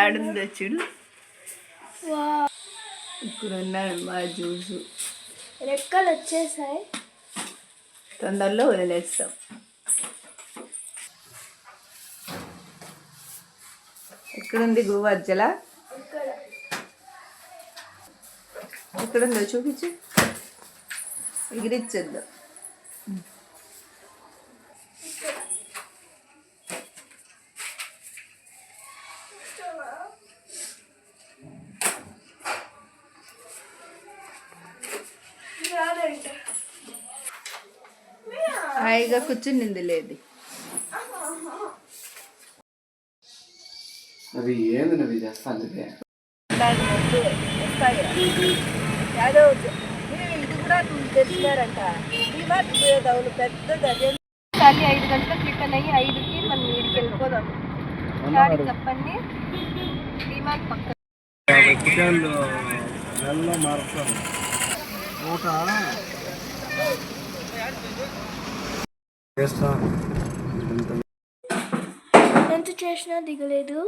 ఏడుందో చూడు. ఇక్కడ ఉన్నాడు మా జ్యూసు రెక్కలు వచ్చేసాయి. తొందరలో వదిలేస్తాం. ఎక్కడుంది గువ్వజ్జల ఎక్కడుందో చూపించు. ఎగిరిచ్చొద్దు. హాయిగా కూర్చునింది లేదు. అది ఏంది నువ్వు చేస్తా అందుకే యాదో ఇది కూడా తెచ్చినారంట డిమార్ట్ పోయేదావులు పెద్దది అదే ఖాళీ ఐదు గంటలకు రిటర్న్ అయ్యి ఐదుకి మనం వీడికి వెళ్ళిపోదాం. చెప్పండి. నెలలో మారుతాను ఎంత చేసినా దిగలేదు.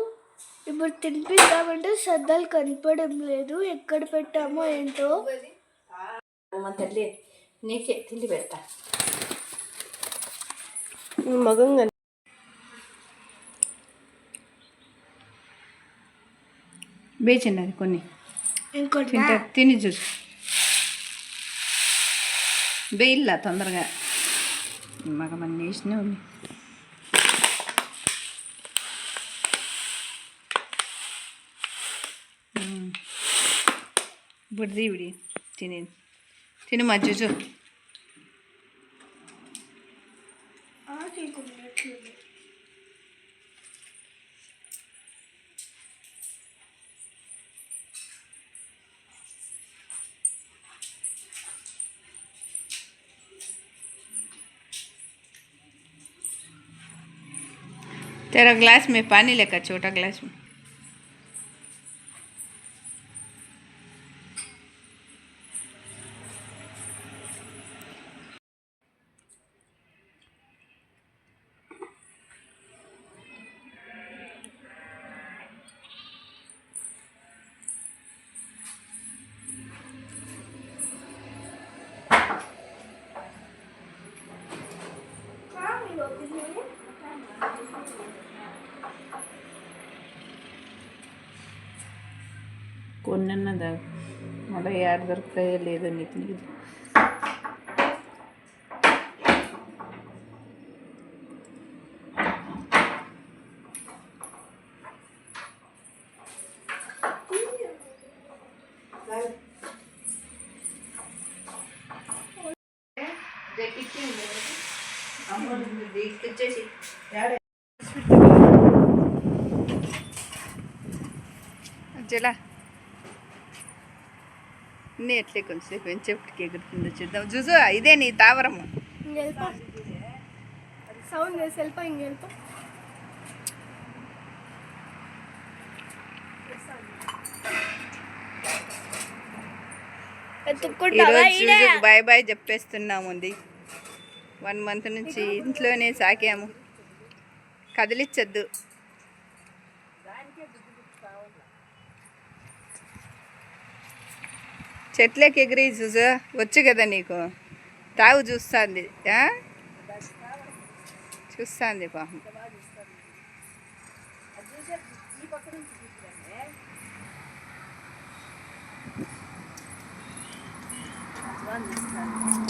ఇప్పుడు తినిపిద్దామంటే సద్దాలు కనపడడం లేదు. ఎక్కడ పెట్టామో ఏంటో. మా తల్లి నీకే తిండి పెడతా. మగం బేచిన్నది కొన్ని. ఇంకోటి తిని చూసు బేయిల్లా తొందరగా. మగ మన వేసినా ఉంది. ఇప్పుడు ఇవిడి తిని. తిని మా చూచు. तेरा ग्लास में पानी लेकर छोटा ग्लास में కొన్నదా మళ్ళీ ఏడ దొరుకుతాయో లేదో నీకు నీకు జలా నీ ఎట్లే కొంచెంసేపు ఎంచేపటికి ఎగురుతుందో చూద్దాం. జుజు ఇదే నీ తావరము. సౌండ్ చేసి వెళ్ళిపో ఇంక వెళ్ళిపో ఈరోజు బాయ్ బాయ్ చెప్పేస్తున్నాము ఉంది వన్ మంత్ నుంచి ఇంట్లోనే సాకాము. కదిలిచ్చద్దు. చెట్లకి ఎగిరి జుజు వచ్చు కదా నీకు? తాగు చూస్తుంది చూస్తుంది పాపం.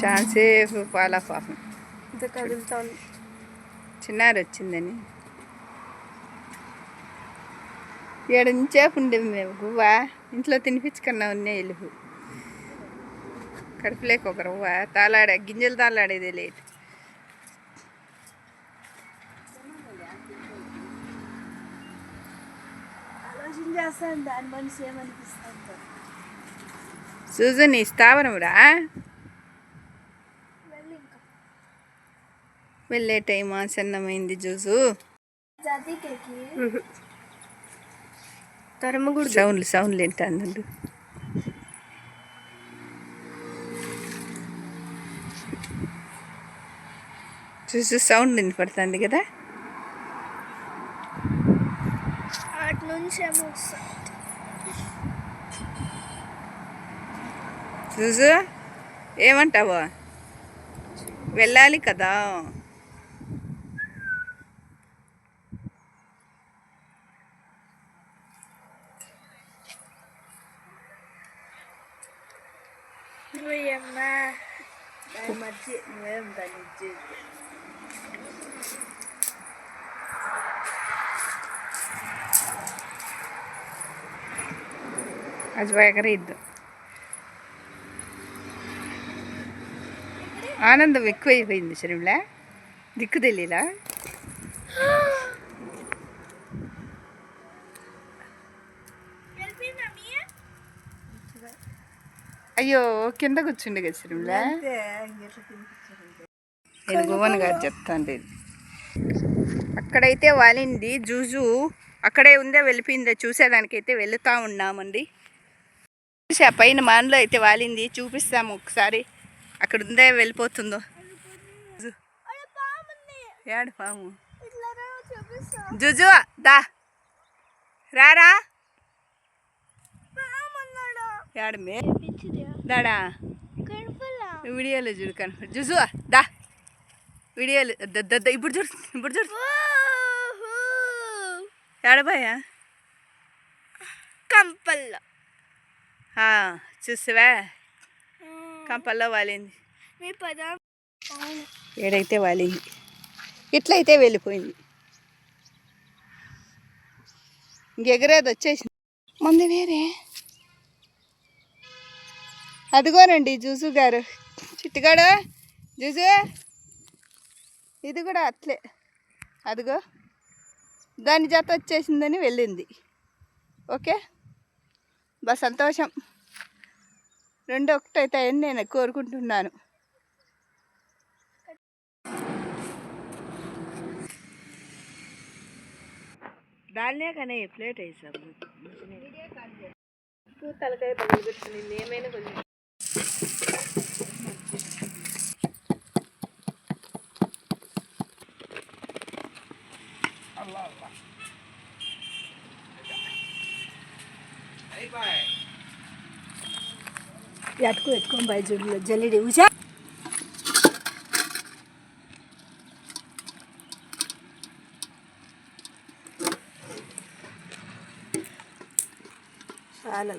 చాలాసేపు పాల పాపం. కదులుతోంది చిన్నారి వచ్చిందని. ఏడు నుంచేపు ఉండేవి మేము గువ్వ ఇంట్లో తినిపించుకున్నా ఉన్నాయి ఎలుగు. కడుపులేక ఒక రవ్వ తాలాడే గింజలు తాలాడేది లేదు. ఆలోచన చేస్తాను దాని మనిషి ఏమనిపిస్తుంది. సూజు నీ స్థావరమురా? వెళ్ళి ఇంకా. వెళ్ళే టైం ఆసన్నమైంది జూజు. జాతికేకి తరమగుడు సౌండ్లు సౌండ్లు వింటాను చూసు సౌండ్ వినపడుతుంది కదా? చూసు ఏమంటావు? వెళ్ళాలి కదా? నువ్వమ్మా వేగర ఇద్దు. ఆనందం ఎక్కువైపోయింది శరీరంలో దిక్కు తెలియలా అయ్యో కింద కూర్చుండే కదా శరీరంలో నేను భువన్ గారు చెప్తాను అక్కడైతే వాలింది జూజు. అక్కడే ఉందే వెళ్ళిపోయిందో. చూసేదానికైతే వెళుతూ ఉన్నామండి. చూసి పైన మాన్లో అయితే వాలింది. చూపిస్తాము ఒకసారి. అక్కడ ఉందే వెళ్ళిపోతుందో. ఏడు పాము. జుజు దా. రారా. పామన్నాడు ఏడు మే. పిచ్చిదా. దాడా. వీడియోలో చూడు కనుక. జుజు దా. వీడియోలు. ద- ద- ద- ఇప్పుడు చూడు ఇప్పుడు చూడు. ఏడబాయా కంపల్లో. చూసావా? కంపల్లో వాలింది. మీ పదం. ఏడైతే వాలింది. ఇట్లయితే వెళ్ళిపోయింది. ఇంకెగరేది వచ్చేసింది. మంది వేరే. అదిగోనండి జూసు గారు. చిట్టుగాడు? జూసు ఇది కూడా అట్లే. అదిగో. దాని జత వచ్చేసిందని వెళ్ళింది. ఓకే? బా సంతోషం. రెండు ఒకటైతాయని నేను కోరుకుంటున్నాను. దాన్నే కానీ ప్లేట్ వేసాము. తలకాయ పగలు పెట్టుకుని ఏమైనా కొంచెం Allah Allah. યાદકો યાદકો ભાઈ જોડી જલી રહ્યું છે ચાલો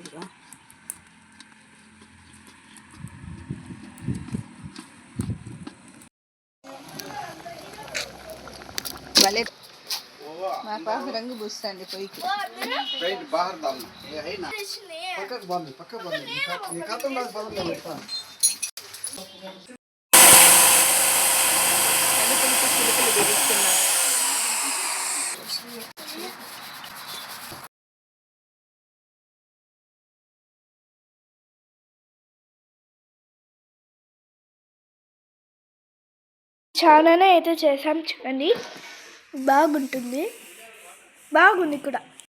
పాప రంగు చాలానే అయితే చేసాం చూడండి. బాగుంటుంది. బాగుంది కూడా.